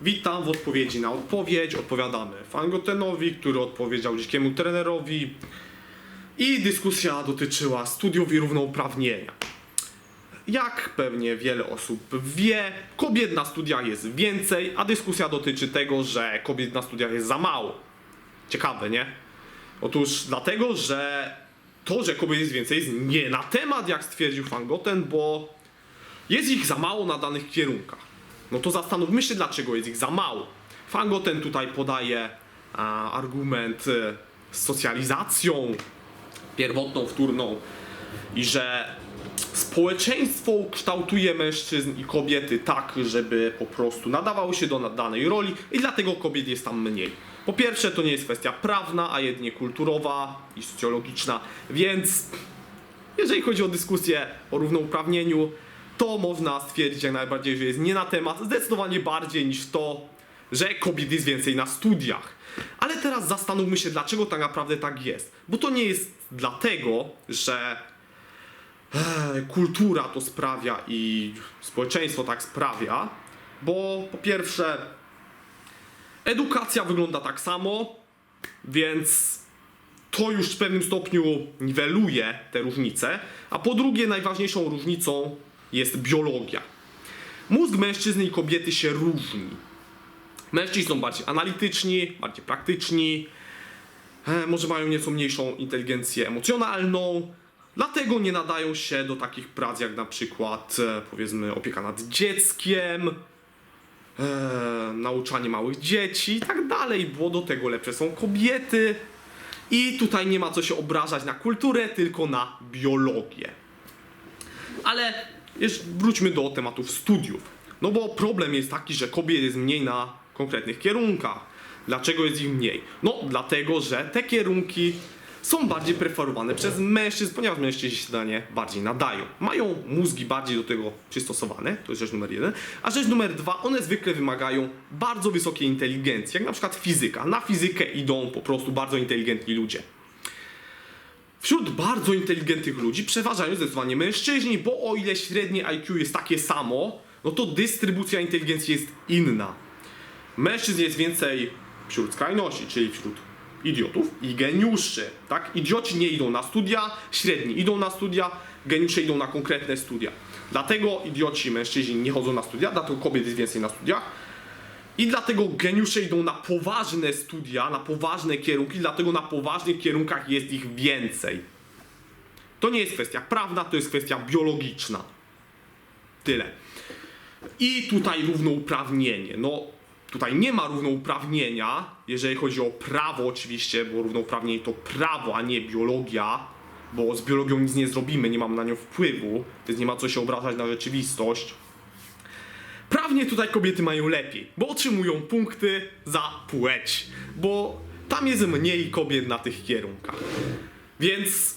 Witam w odpowiedzi na odpowiedź. Odpowiadamy Fangotenowi, który odpowiedział dzikiemu trenerowi. I dyskusja dotyczyła studiów i równouprawnienia. Jak pewnie wiele osób wie, kobiet na studiach jest więcej, a dyskusja dotyczy tego, że kobiet na studiach jest za mało. Ciekawe, nie? Otóż dlatego, że to, że kobiet jest więcej, jest nie na temat, jak stwierdził Fangoten, bo jest ich za mało na danych kierunkach. No to zastanówmy się, dlaczego jest ich za mało. Fangoten tutaj podaje a, argument e, z socjalizacją pierwotną, wtórną i że społeczeństwo kształtuje mężczyzn i kobiety tak, żeby po prostu nadawały się do danej roli i dlatego kobiet jest tam mniej. Po pierwsze, to nie jest kwestia prawna, a jedynie kulturowa i socjologiczna, więc jeżeli chodzi o dyskusję o równouprawnieniu, to można stwierdzić jak najbardziej, że jest nie na temat, zdecydowanie bardziej niż to, że kobiet jest więcej na studiach. Ale teraz zastanówmy się, dlaczego tak naprawdę tak jest. Bo to nie jest dlatego, że e, kultura to sprawia i społeczeństwo tak sprawia, bo po pierwsze, edukacja wygląda tak samo, więc to już w pewnym stopniu niweluje te różnice, a po drugie najważniejszą różnicą jest biologia. Mózg mężczyzny i kobiety się różni. Mężczyźni są bardziej analityczni, bardziej praktyczni, e, może mają nieco mniejszą inteligencję emocjonalną, dlatego nie nadają się do takich prac jak na przykład e, powiedzmy opieka nad dzieckiem, e, nauczanie małych dzieci i tak dalej, bo do tego lepsze są kobiety. I tutaj nie ma co się obrażać na kulturę, tylko na biologię. Ale jeszcze wróćmy do tematów studiów. No bo problem jest taki, że kobiet jest mniej na konkretnych kierunkach. Dlaczego jest ich mniej? No dlatego, że te kierunki są bardziej preferowane przez mężczyzn, ponieważ mężczyźni się na nie bardziej nadają. Mają mózgi bardziej do tego przystosowane, to jest rzecz numer jeden. A rzecz numer dwa, one zwykle wymagają bardzo wysokiej inteligencji, jak na przykład fizyka. Na fizykę idą po prostu bardzo inteligentni ludzie. Wśród bardzo inteligentnych ludzi przeważają zdecydowanie mężczyźni, bo o ile średnie IQ jest takie samo, no to dystrybucja inteligencji jest inna. Mężczyzn jest więcej wśród skrajności, czyli wśród idiotów i geniuszy. Tak? Idioci nie idą na studia, średni idą na studia, geniusze idą na konkretne studia. Dlatego idioci, mężczyźni nie chodzą na studia, dlatego kobiet jest więcej na studiach. I dlatego geniusze idą na poważne studia, na poważne kierunki, dlatego na poważnych kierunkach jest ich więcej. To nie jest kwestia prawna, to jest kwestia biologiczna. Tyle. I tutaj równouprawnienie. No, tutaj nie ma równouprawnienia, jeżeli chodzi o prawo oczywiście, bo równouprawnienie to prawo, a nie biologia, bo z biologią nic nie zrobimy, nie mamy na nią wpływu, więc nie ma co się obrażać na rzeczywistość. Prawnie tutaj kobiety mają lepiej, bo otrzymują punkty za płeć, bo tam jest mniej kobiet na tych kierunkach. Więc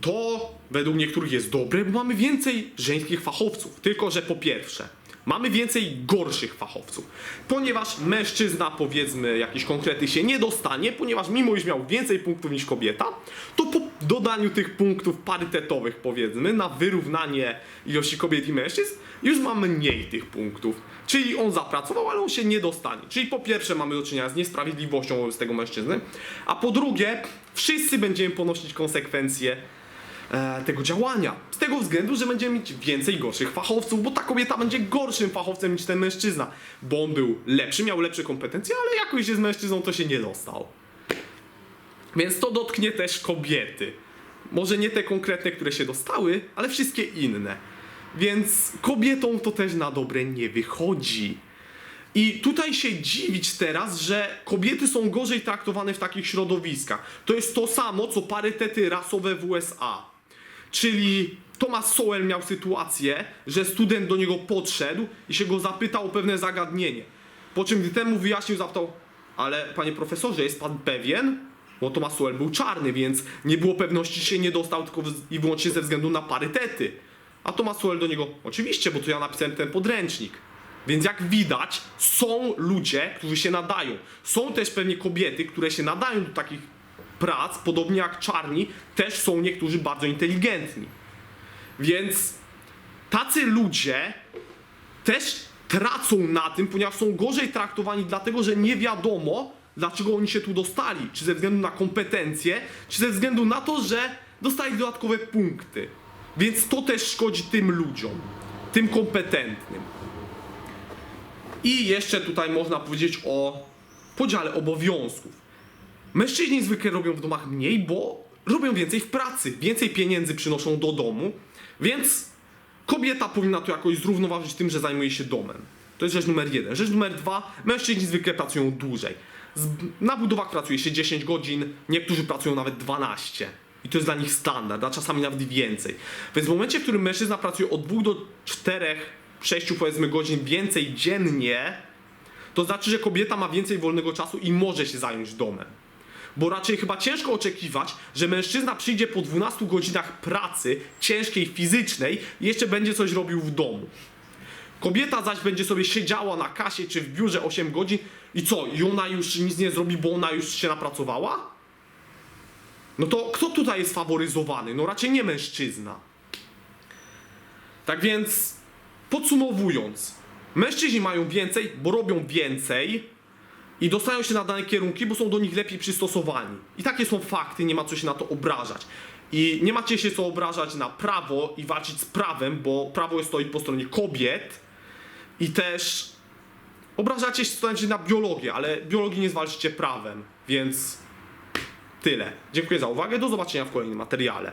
to według niektórych jest dobre, bo mamy więcej żeńskich fachowców. Tylko, że po pierwsze, mamy więcej gorszych fachowców. Ponieważ mężczyzna, powiedzmy, jakiś konkrety się nie dostanie, ponieważ mimo iż miał więcej punktów niż kobieta, to po dodaniu tych punktów parytetowych, powiedzmy, na wyrównanie ilości kobiet i mężczyzn, już mamy mniej tych punktów. Czyli on zapracował, ale on się nie dostanie. Czyli po pierwsze mamy do czynienia z niesprawiedliwością wobec tego mężczyzny, a po drugie, wszyscy będziemy ponosić konsekwencje e, tego działania. Z tego względu, że będziemy mieć więcej gorszych fachowców, bo ta kobieta będzie gorszym fachowcem niż ten mężczyzna, bo on był lepszy, miał lepsze kompetencje, ale jakoś z mężczyzną to się nie dostał. Więc to dotknie też kobiety. Może nie te konkretne, które się dostały, ale wszystkie inne. Więc kobietom to też na dobre nie wychodzi. I tutaj się dziwić teraz, że kobiety są gorzej traktowane w takich środowiskach. To jest to samo, co parytety rasowe w USA. Czyli Thomas Sowell miał sytuację, że student do niego podszedł i się go zapytał o pewne zagadnienie. Po czym gdy temu wyjaśnił, zapytał, ale panie profesorze, jest pan pewien? Bo Thomas Sowell był czarny, więc nie było pewności, czy się nie dostał tylko i wyłącznie ze względu na parytety. A Thomas Sowell do niego, oczywiście, bo to ja napisałem ten podręcznik. Więc jak widać, są ludzie, którzy się nadają. Są też pewnie kobiety, które się nadają do takich prac, podobnie jak czarni, też są niektórzy bardzo inteligentni. Więc tacy ludzie też tracą na tym, ponieważ są gorzej traktowani, dlatego że nie wiadomo, dlaczego oni się tu dostali. Czy ze względu na kompetencje, czy ze względu na to, że dostali dodatkowe punkty. Więc to też szkodzi tym ludziom, tym kompetentnym. I jeszcze tutaj można powiedzieć o podziale obowiązków. Mężczyźni zwykle robią w domach mniej, bo robią więcej w pracy, więcej pieniędzy przynoszą do domu, więc kobieta powinna to jakoś zrównoważyć tym, że zajmuje się domem. To jest rzecz numer jeden. Rzecz numer dwa, mężczyźni zwykle pracują dłużej. Na budowach pracuje się 10 godzin, niektórzy pracują nawet 12. I to jest dla nich standard, a czasami nawet więcej. Więc w momencie, w którym mężczyzna pracuje od 2 do 4, 6 powiedzmy godzin więcej dziennie, to znaczy, że kobieta ma więcej wolnego czasu i może się zająć domem. Bo raczej chyba ciężko oczekiwać, że mężczyzna przyjdzie po 12 godzinach pracy, ciężkiej, fizycznej, i jeszcze będzie coś robił w domu. Kobieta zaś będzie sobie siedziała na kasie czy w biurze 8 godzin i co? I ona już nic nie zrobi, bo ona już się napracowała? No to kto tutaj jest faworyzowany? No raczej nie mężczyzna. Tak więc, podsumowując, mężczyźni mają więcej, bo robią więcej i dostają się na dane kierunki, bo są do nich lepiej przystosowani. I takie są fakty, nie ma co się na to obrażać. I nie macie się co obrażać na prawo i walczyć z prawem, bo prawo stoi po stronie kobiet i też obrażacie stoi na biologię, ale biologii nie zwalczycie prawem, więc tyle. Dziękuję za uwagę, do zobaczenia w kolejnym materiale.